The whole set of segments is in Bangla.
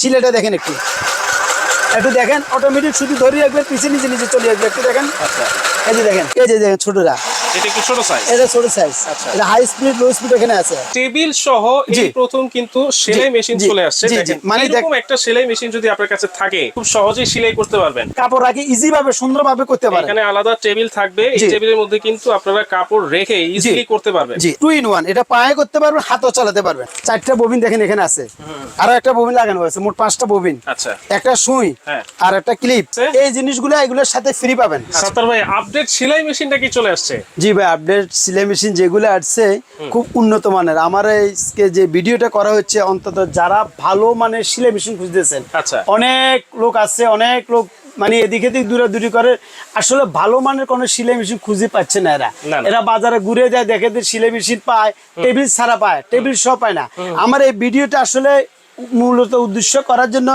সিলেটা দেখেন একটু। একটু দেখেন অটোমেটিক শুধু ধরে রাখবে পিছিয়ে নিচে নিচে চলে আসবে। একটু দেখেন। আচ্ছা। এই যে দেখেন এই যে দেখেন ছোটরা। এটা একটু ছোট সাইজ এটা ছোট সাইজ আচ্ছা। এটা হাই স্পিড লো স্পিড এখানে আছে। টেবিল সহ এই প্রথম কিন্তু সেলাই মেশিন চলে আসছে। দেখেন মানে এরকম একটা সেলাই মেশিন যদি আপনার কাছে থাকে খুব সহজেই সেলাই করতে পারবেন। কাপড় রাখি ইজি ভাবে সুন্দর ভাবে করতে পারে। এখানে আলাদা টেবিল থাকবে। এই টেবিলের মধ্যে কিন্তু আপনারা কাপড় রেখে ইজিলি করতে পারবেন। জি টু ইন ওয়ান এটা পায়ে করতে পারবেন হাতও চালাতে পারবেন। চারটা ববিন দেখেন এখানে আছে। আরও একটা ববিন লাগানো হয়েছে মোট পাঁচটা ববিন আচ্ছা। একটা সুই হ্যাঁ। আর একটা ক্লিপ। এই জিনিসগুলো এগুলোর সাথে ফ্রি পাবেন। সাত্তার ভাই আপডেট সেলাই মেশিনটা কি চলে আসছে? জি ভাই আপডেট সিলাই মেশিন যেগুলো আসছে খুব উন্নত মানের। আমার আজকে যে ভিডিওটা করা হচ্ছে অন্তত যারা ভালো মানের সিলাই মেশিন খুঁজতেছেন আচ্ছা। অনেক লোক আছে অনেক লোক মানে এদিকে দিক দূরাদূরি করে। আসলে ভালো মানের কোনো সিলাই মেশিন খুঁজে পাচ্ছে না এরা। এরা বাজারে ঘুরে যায় দেখে যে সিলাই মেশিন পায় টেবিল ছাড়া পায় টেবিল সব পায় না। আমার এই ভিডিওটা আসলে মূলত উদ্দেশ্য করার জন্য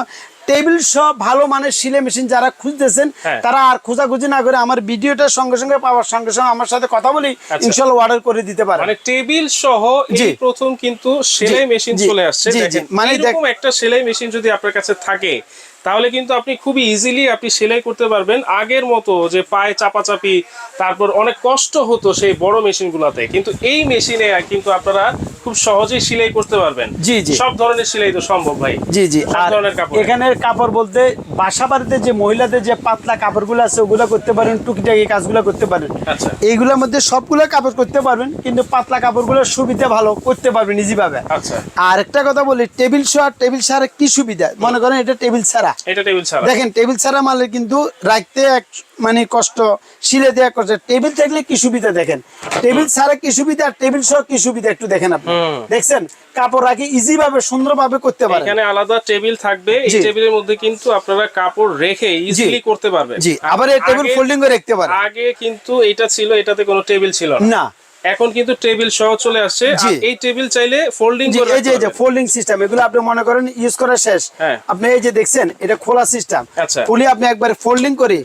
টেবিল সব ভালো মানের সিলে মেশিন যারা খুঁজতেছেন হ্যাঁ। তারা আর খোঁজাখুঁজি না করে আমার ভিডিওটা সঙ্গে সঙ্গে পাওয়ার সঙ্গে সঙ্গে আমার সাথে কথা বলি ইনশাল ইনশাল্লাহ অর্ডার করে দিতে পারে মানে টেবিল সহ। এই প্রথম কিন্তু সেলাই মেশিন চলে আসছে মানে এরকম একটা সেলাই মেশিন যদি আপনার কাছে থাকে তাহলে কিন্তু আপনি খুবই ইজিলি আপনি সেলাই করতে পারবেন। আগের মতো যে পায়ে চাপাচাপি তারপর অনেক কষ্ট হতো সেই বড় মেশিনগুলোতে। কিন্তু এই মেশিনে কিন্তু আপনারা খুব সহজেই সেলাই করতে পারবেন। জি, জি। সব ধরনের সেলাই তো সম্ভব ভাই। জি জি। আর। এখানের কাপড় বলতে বাসা বাড়িতে যে মহিলাদের যে পাতলা কাপড়গুলো আছে ওগুলো করতে পারেন টুকিটাকি কাজগুলো করতে পারেন। আচ্ছা। এইগুলোর মধ্যে সবগুলো কাপড় করতে পারবেন কিন্তু পাতলা কাপড়গুলোর সুবিধা ভালো করতে পারবেন ইজি ভাবে। আচ্ছা। আর একটা কথা বলি টেবিল শোয়ার টেবিল ছাড়া কি সুবিধা? মনে করেন এটা টেবিল ছাড়া। এটা টেবিল ছাড়া? দেখেন টেবিল ছাড়া মালে কিন্তু রাখতে এক মানে কষ্ট সিলে দেওয়া কষ্ট। টেবিল থাকলে কি সুবিধা দেখেন? টেবিল ছাড়া কি সুবিধা? আর টেবিল সহ কি সুবিধা? একটু দেখেন আপনি। দেখছেন? কাপড় রাখি ইজি ভাবে সুন্দর ভাবে করতে পারেন। এখানে আলাদা টেবিল থাকবে। এই টেবিলের মধ্যে কিন্তু আপনারা কাপড় রেখে ইজিলি করতে পারবেন। জি। আবার এই টেবিল ফোল্ডিং করে রাখতে পারেন। আগে কিন্তু এটা ছিল এটাতে কোনো টেবিল ছিল না। না। এখন কিন্তু টেবিল সহ চলে আসছে। এই টেবিল চাইলে ফোল্ডিং করে এই যে এই যে ফোল্ডিং সিস্টেম এগুলো আপনি মনে করেন ইউজ করা শেষ। হ্যাঁ। আপনি এই যে দেখছেন এটা খোলা সিস্টেম আচ্ছা। খুলে আপনি একবারে ফোল্ডিং করে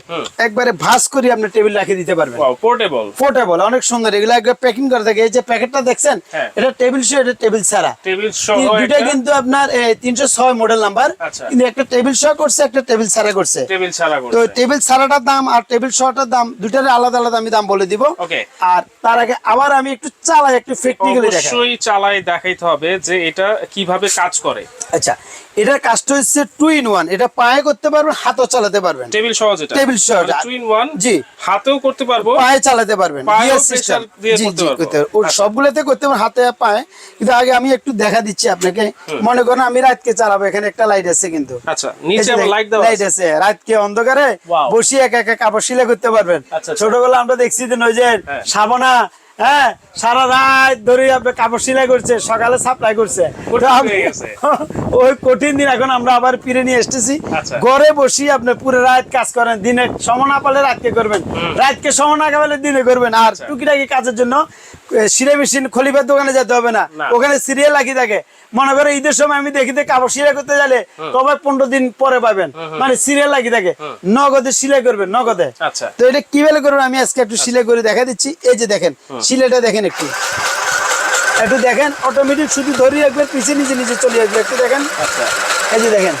একবারে ভাঁজ করে আপনি টেবিল রাখে দিতে পারবেন। পোর্টেবল পোর্টেবল অনেক সুন্দর। এগুলো একবার প্যাকিং করে থাকে। এই যে প্যাকেটটা দেখছেন হ্যাঁ। এটা টেবিল সহ এটা টেবিল ছাড়া। টেবিল সহ দুটা কিন্তু আপনার তিনশো ছয় মডেল নাম্বার। কিন্তু একটা টেবিল সহ করছে একটা টেবিল ছাড়া করছে। টেবিল ছাড়া তো টেবিল ছাড়াটার দাম আর টেবিল সহটার দাম দুটার আলাদা আলাদা আমি দাম বলে দিব। ওকে আর তার আগে আবার আমি একটু চালাই একটু প্র্যাকটিক্যালি দেখাই অবশ্যই চালাই দেখাইতে হবে যে এটা কীভাবে কাজ করে আচ্ছা এটার কাজটা হচ্ছে টু ইন ওয়ান এটা পায়ে করতে পারবেন হাতও চালাতে পারবেন টেবিল সহ যেটা টেবিল সহ এটা। টু ইন ওয়ান জি। হাতেও করতে পারব পায়ে চালাতে পারবেন system। pressure দিয়ে করতে পারব। ওর আচ্ছা। সবগুলোতে করতে পারবেন হাতে আর পায়ে কিন্তু আগে আমি একটু দেখা দিচ্ছি আপনাকে মনে করেন আমি রাতকে চালাবো এখানে একটা লাইট আছে কিন্তু আচ্ছা নিচে লাইট দেওয়া লাইট আছে। রাতকে অন্ধকারে বসে একা একা কাপড় সিলাই করতে পারবেন আচ্ছা, আচ্ছা। ছোটবেলা আমরা দেখছি যে ওই যে হ্যাঁ। সাবনা হ্যাঁ সারা রাত ধরে আপনি কাপড় সিলাই করছে সকালে সাপ্লাই করছে। ওই কঠিন দিন এখন আমরা আবার ফিরে নিয়ে এসেছি আচ্ছা। ঘরে বসি আপনি পুরো রাত কাজ করেন দিনে সময় না পালে রাতকে করবেন রাতকে সময় না পালে দিনে করবেন আর আচ্ছা। টুকিটাকি কাজের জন্য সিলাই মেশিন খলিফার দোকানে যেতে হবে না না। ওখানে সিরিয়াল লাগিয়ে থাকে মনে করে ঈদের সময় আমি দেখি কাপড় সিলাই করতে গেলে কবে পনেরো দিন পরে পাবেন? মানে সিরিয়াল লাগিয়ে থাকে। নগদে সিলাই করবেন নগদে। আচ্ছা। তো এটা কীভাবে করবেন? আমি আজকে একটু সিলাই করে দেখা দিচ্ছি। এই যে দেখেন সিলাইটা দেখেন একটু। একটু দেখেন অটোমেটিক শুধু ধরে রাখবেন পিছিয়ে নিচে নিচে চলে আসবে। একটু দেখেন। আচ্ছা। এই যে দেখেন।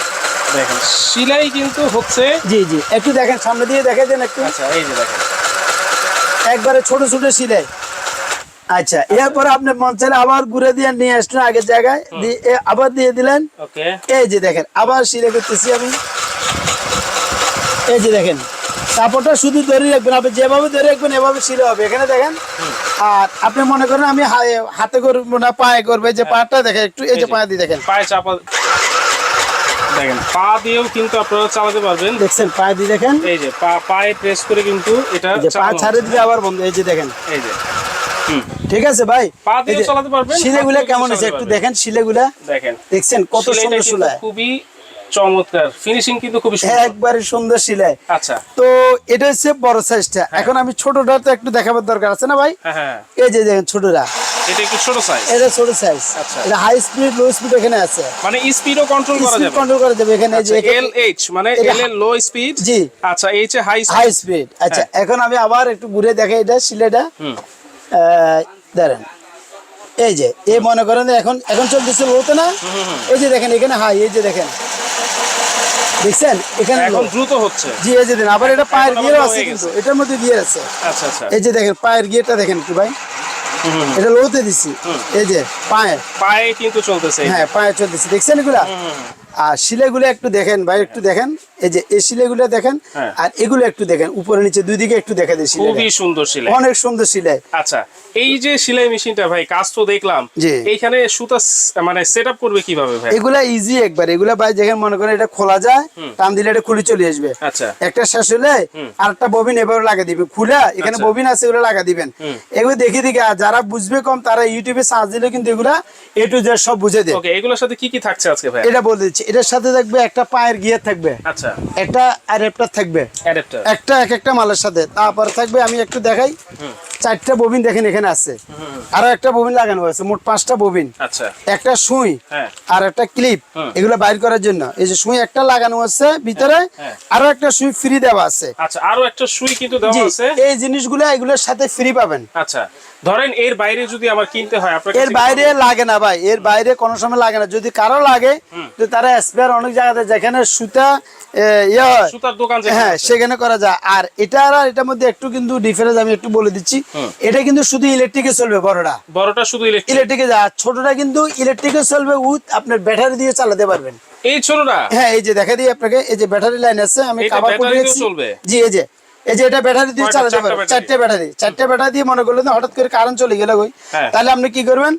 দেখেন সিলাই কিন্তু হচ্ছে জি জি। একটু দেখেন সামনে দিয়ে দেখে দেন একটু। আচ্ছা এই যে দেখেন। একবারে ছোট ছোট সিলাই। আচ্ছা এরপরে আপনি চাইলে আবার ঘুরে দিয়ে নিয়ে আসলেন আগের জায়গায় আবার দিয়ে দিলেন। এই যে দেখেন আবার সিলাই করতেছি আমি। এই যে দেখেন কাপড়টা শুধু ধরে রাখবেন আপনি যেভাবে ধরে রাখবেন এভাবে সিলাই হবে এখানে দেখেন। আর আপনি মনে করেন আমি হাতে করব না পায়ে করবে যে পাটা দেখেন একটু এই যে পায়ে দিয়ে দেখেন। পায়ে চাপা দেখেন পা দিয়েও কিন্তু আপনারা চালাতে পারবেন। দেখছেন পায়ে দিয়ে দেখেন। এই যে পা পায়ে প্রেস করে কিন্তু এটা পা ছাড়ে দিলে আবার বন্ধ এই যে দেখেন। এই যে। ঠিক আছে ভাই? শিলেগুলা কেমন আছে একটু দেখেন শিলেগুলা। দেখেন। দেখছেন কত সুন্দর সুলাই খুবই চমৎকার। ফিনিশিং কিন্তু খুবই সুন্দর। একবারে সুন্দর সিলাই আচ্ছা। তো এটা হচ্ছে বড় সাইজটা এখন আমি ছোটটা তো একটু দেখাবার দরকার আছে না ভাই? হ্যাঁ হ্যাঁ। এই যে দেখেন ছোটরা এটা একটু ছোট সাইজ এটা ছোট সাইজ আচ্ছা। এটা হাই স্পিড লো স্পিড এখানে আছে। মানে স্পিডও কন্ট্রোল করা যাবে। কন্ট্রোল করা যাবে এখানে। যে এল এইচ মানে এল এর লো স্পিড জি। আচ্ছা H A high high speed আচ্ছা হ্যাঁ। এখন আমি আবার একটু ঘুরে দেখাই এটা হুম। দাঁড়ান। এই যে এই মনে করেন এখন এখন চলতেছে লোতে না? এই যে দেখেন এখানে হাই এই যে দেখেন। দেখছেন? এখানে এখন দ্রুত হচ্ছে। জি এই যে দেখেন আবার এটা পায়ের গিয়ার আছে কিন্তু এটার মধ্যে গিয়ার আছে। আচ্ছা আচ্ছা। এই যে দেখেন পায়ের গিয়ারটা দেখেন একটু ভাই। এটা লোতে দিছি। এই যে পায়ে। পায়ে কিন্তু চলতেছে। হ্যাঁ পায়ে চলতেছে। দেখছেন এগুলা? আর শিলেগুলো একটু দেখেন ভাই একটু দেখেন। এই যে এই শিলেগুলো দেখেন হ্যাঁ। আর এগুলো একটু দেখেন উপরে নিচে দুই দিকে একটু দেখা খুবই সুন্দর সেলাই। অনেক সুন্দর শিলাই আচ্ছা এই যে সেলাই মেশিনটা ভাই কাজ তো দেখলাম। এইখানে সুতা মানে সেট আপ করবে কীভাবে ভাই? এগুলা ইজি একবার এগুলা ভাই যেখানে মনে করেন এটা খোলা যায় টান দিলে এটা খুলে চলে আসবে। আচ্ছা। একটা শেষ হলে আরেকটা ববিন এভাবে লাগা দিবে। খুলে এখানে আচ্ছা। ববিন আছে এগুলো লাগা দিবেন। এগুলো দেখে দেখে যারা বুঝবে কম তারা ইউটিউবে সার্চ দিলে কিন্তু এগুলা এ টু জেড সব বুঝে দেয়। ওকে এগুলোর সাথে কি কি থাকছে আজকে ভাই? এটা বলে দিচ্ছি এটার সাথে থাকবে একটা পায়ের গিয়ার থাকবে। আচ্ছা। একটা অ্যাডাপ্টার থাকবে। অ্যাডাপ্টার একটা এক একটা মালের সাথে। তারপর থাকবে আমি একটু দেখাই। চারটা ববিন দেখেন এখানে আছে। আরও একটা ববিন লাগানো হয়েছে মোট পাঁচটা ববিন। আচ্ছা। একটা সুই হ্যাঁ। আর একটা ক্লিপ এগুলো বাইর করার জন্য। এই যে সুই একটা লাগানো আছে ভিতরে হ্যাঁ। আরও একটা সুই ফ্রি দেওয়া আছে। আচ্ছা আরও একটা সুই কিন্তু দেওয়া আছে। এই জিনিসগুলো এগুলোর সাথে ফ্রি পাবেন। আচ্ছা ধরেন এর বাইরে যদি আমার কিনতে হয় আপনার এর বাইরে লাগে না ভাই এর বাইরে কোনো সময় লাগে না। যদি কারও লাগে তো তারা স্পেয়ার অনেক জায়গাতে যেখানে সুতা হয় সুতার দোকান যেখানে সেখানে করা যায়। আর এটা আর এটার মধ্যে একটু কিন্তু ডিফারেন্স আমি একটু বলে দিচ্ছি। এটা কিন্তু শুধু ইলেকট্রিকে চলবে বড়টা। বড়টা শুধু ইলেকট্রিকে যায় ছোটটা কিন্তু ইলেকট্রিকে চলবে উইথ আপনার ব্যাটারি দিয়ে চালাতে পারবেন। এই ছোটটা? হ্যাঁ এই যে দেখা দিই আপনাকে এই যে ব্যাটারি লাইন আছে আমি করে? জি এই যে এই যে এটা ব্যাটারি দিয়ে চালাতে পারবেন। চারটে ব্যাটারি চারটে ব্যাটারি দিয়ে মনে করলেন হঠাৎ করে কারেন্ট চলে গেল হ্যাঁ। তাহলে আপনি কি করবেন?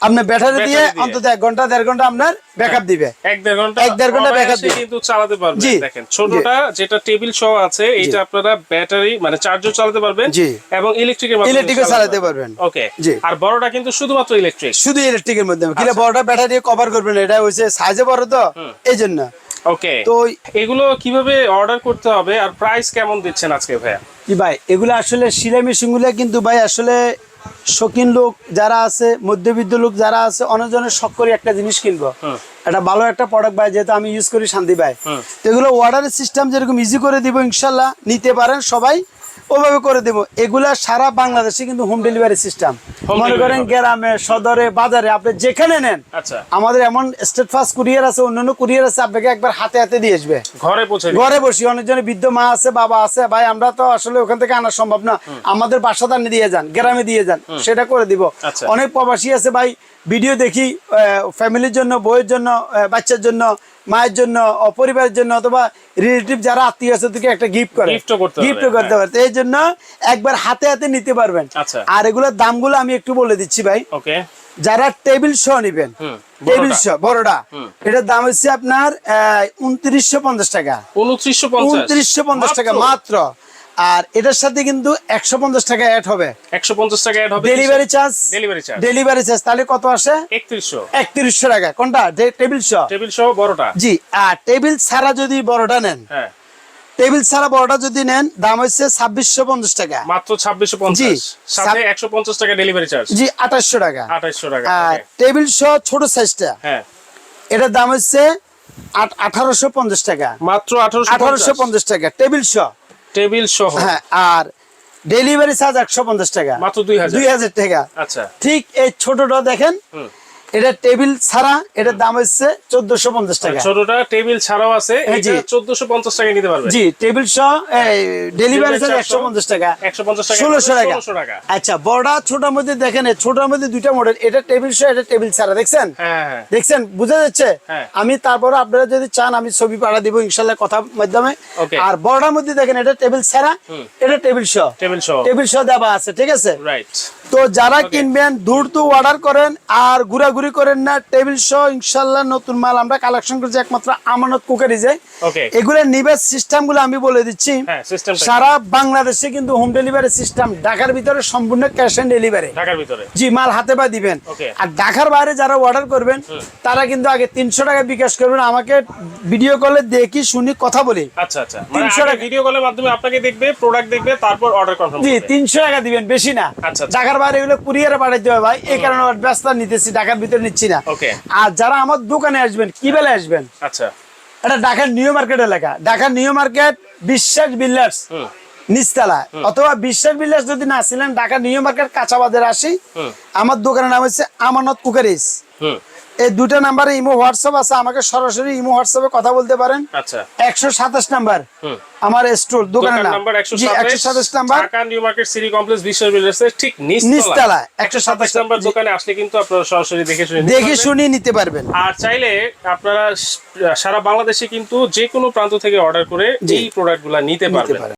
আপনি ব্যাটারি দিয়ে অন্তত এক ঘণ্টা দেড় ঘণ্টা আপনার ব্যাকআপ দিবে। এক দেড় ঘণ্টা এক দেড় ঘণ্টা backup দিবে। কিন্তু চালাতে পারবেন। দেখেন ছোটটা যেটা টেবিল সহ আছে এইটা আপনারা ব্যাটারি মানে চার্জও চালাতে পারবেন এবং ইলেকট্রিকের মাধ্যমে ইলেকট্রিকে চালাতে পারবেন। ওকে জি। আর বড়টা কিন্তু শুধুমাত্র ইলেকট্রিক শুধু ইলেকট্রিকের মধ্যে কিলে আচ্ছা। বড়টা ব্যাটারি দিয়ে কভার করবেন এটা হচ্ছে সাইজে বড় তো এই জন্য ওকে তো এগুলো কীভাবে অর্ডার করতে হবে আর প্রাইস কেমন দিচ্ছেন আজকে ভাইয়া? কি ভাই এগুলো আসলে সিলাই মেশিনগুলো কিন্তু ভাই আসলে শৌখিন লোক যারা আছে মধ্যবিত্ত লোক যারা আছে অনেকজনের শখ করে একটা জিনিস কিনবো হুম। একটা ভালো একটা প্রোডাক্ট পাই যেহেতু আমি ইউজ করি শান্তি ভাই হুম। তো এগুলো অর্ডারের সিস্টেম যেরকম ইজি করে দিব ইনশাল্লাহ নিতে পারেন সবাই ওভাবে করে দেবো। এগুলা সারা বাংলাদেশে কিন্তু হোম ডেলিভারি সিস্টেম মনে করেন গ্রামে সদরে বাজারে আপনি যেখানে নেন আচ্ছা। আমাদের এমন স্টেট ফাস্ট কুরিয়ার আছে অন্যান্য কুরিয়ার আছে আপনাকে একবার হাতে হাতে দিয়ে আসবে। ঘরে পৌঁছে। ঘরে বসি অনেকজনের বৃদ্ধ মা আছে বাবা আছে ভাই আমরা তো আসলে ওখান থেকে আনা সম্ভব না। আমাদের আনি দিয়ে যান গ্রামে দিয়ে যান সেটা করে দিব। আচ্ছা। অনেক প্রবাসী আছে ভাই ভিডিও দেখি ফ্যামিলির জন্য বইয়ের জন্য বাচ্চার জন্য মায়ের জন্য ও পরিবারের জন্য অথবা রিলেটিভ যারা আত্মীয় আছে তাদেরকে একটা গিফট করে। গিফট করতে পারবে এই জন্য একবার হাতে হাতে নিতে পারবেন। আচ্ছা। আর এগুলোর দামগুলো আমি একটু বলে দিচ্ছি ভাই। ওকে। যারা টেবিল শো নিবেন টেবিল শো বড়টা। এটার দাম হচ্ছে আপনার উনত্রিশশো পঞ্চাশ টাকা। উনত্রিশশো পঞ্চাশ। টাকা মাত্র। আর এটার সাথে কিন্তু একশো পঞ্চাশ টাকা অ্যাড হবে। একশো পঞ্চাশ টাকা অ্যাড হবে delivery charge delivery charge delivery charge তাহলে কত আসে? একত্রিশশো। একত্রিশশো টাকা। কোনটা? টেবিল সহ টেবিল সহ বড়টা। জি আর টেবিল ছাড়া যদি বড়টা নেন হ্যাঁ। টেবিল ছাড়া বড়টা যদি নেন দাম হচ্ছে ছাব্বিশশো পঞ্চাশ টাকা। মাত্র ছাব্বিশশো পঞ্চাশ। সাথে একশো পঞ্চাশ টাকা ডেলিভারি চার্জ জি আঠাশশো টাকা। আঠাইশশো টাকা আর টেবিল সহ ছোট সাইজটা হ্যাঁ। এটার দাম হচ্ছে আঠারোশো পঞ্চাশ টাকা। মাত্র আঠারোশো আঠারোশো পঞ্চাশ টাকা। টেবিল সহ টেবিল সহ? হ্যাঁ আর ডেলিভারি চার্জ একশো পঞ্চাশ টাকা। মাত্র দুই হাজার। টাকা। আচ্ছা। ঠিক এই ছোটটা দেখেন। এটা টেবিল ছাড়া এটার দাম হচ্ছে চোদ্দশো পঞ্চাশ টাকা। ছোটটা টেবিল ছাড়াও আছে হ্যাঁ, চোদ্দশো পঞ্চাশ টাকা নিতে পারবে। জি টেবিল সহ ডেলিভারি চার্জ একশো পঞ্চাশ টাকা। একশো পঞ্চাশ টাকা। ষোলোশো টাকা। আচ্ছা বড়টা ছোটার মধ্যে দেখেন ছোটার মধ্যে দুইটা মডেল এটা টেবিল সহ এটা টেবিল ছাড়া দেখছেন? হ্যাঁ হ্যাঁ দেখছেন? বুঝা যাচ্ছে? হ্যাঁ। আমি তারপরে আপনারা যদি চান আমি ছবি পাঠা দিব ইনশাল্লাহ কথা মাধ্যমে। আর বড়টার মধ্যে দেখেন এটা টেবিল ছাড়া এটা টেবিল সহ। টেবিল সহ। টেবিল সহ দেওয়া আছে ঠিক আছে? রাইট তো যারা কিনবেন দূর তো অর্ডার করেন আর ঘুরাঘুরি করেন না টেবিল সহ ইনশাল্লাহ নতুন মাল আমরা কালেকশন করছি একমাত্র আমানত কুকারিজে ওকে এগুলো নিবেশ সিস্টেমগুলো আমি বলে দিচ্ছি। হ্যাঁ সারা বাংলাদেশে কিন্তু হোম ডেলিভারি সিস্টেম ঢাকার ভিতরে সম্পূর্ণ ক্যাশ অন ডেলিভারি ঢাকার ভিতরে? জি মাল হাতে পা দিবেন। আর ঢাকার বাইরে যারা অর্ডার করবেন তারা কিন্তু আগে তিনশো টাকা বিকাশ করবেন। আমাকে ভিডিও কলে দেখি শুনি কথা বলি। আচ্ছা আচ্ছা। মানে 300 টাকা। ভিডিও কলের মাধ্যমে আপনাকে দেখবে প্রোডাক্ট দেখবে তারপর অর্ডার কনফার্ম জি তিনশো টাকা দিবেন বেশি না। আচ্ছা, আচ্ছা। ঢাকার বাইরে এগুলো কুরিয়ারে পাঠাইতে হবে ভাই এই কারণে ব্যস্ত নিতেছি ঢাকার ভিতরে নিচ্ছি না। আর যারা আমার দোকানে আসবেন কি বেলা আসবেন? আচ্ছা। এটা ঢাকার নিউ মার্কেট এলাকা। ঢাকার নিউ মার্কেট বিশ্বাস বিল্ডার্স। নিচতলা অথবা বিশ্বাস বিলাস যদি না ছিলেন ঢাকা নিউ মার্কেট কাঁচা বাজারে আসি আমার দোকানের নাম হচ্ছে আমানত কুকারিস। এই দুটো নাম্বারে ইমো হোয়াটসঅ্যাপ আছে আমাকে সরাসরি ইমো হোয়াটসঅ্যাপে কথা বলতে পারেন। আচ্ছা। একশো সাতাশ নাম্বার। আমার স্টোর দোকানের নাম। একশো সাতাশ number. New market city complex ঠিক নিচতলা একশো সাতাশ নাম্বার দোকানে আসলে কিন্তু আপনারা সরাসরি দেখে শুনে দেখে। শুনে নিতে পারবেন। আর চাইলে আপনারা সারা বাংলাদেশে কিন্তু যে কোনো প্রান্ত থেকে অর্ডার করে। এই প্রোডাক্টগুলো নিতে নিতে পারবেন।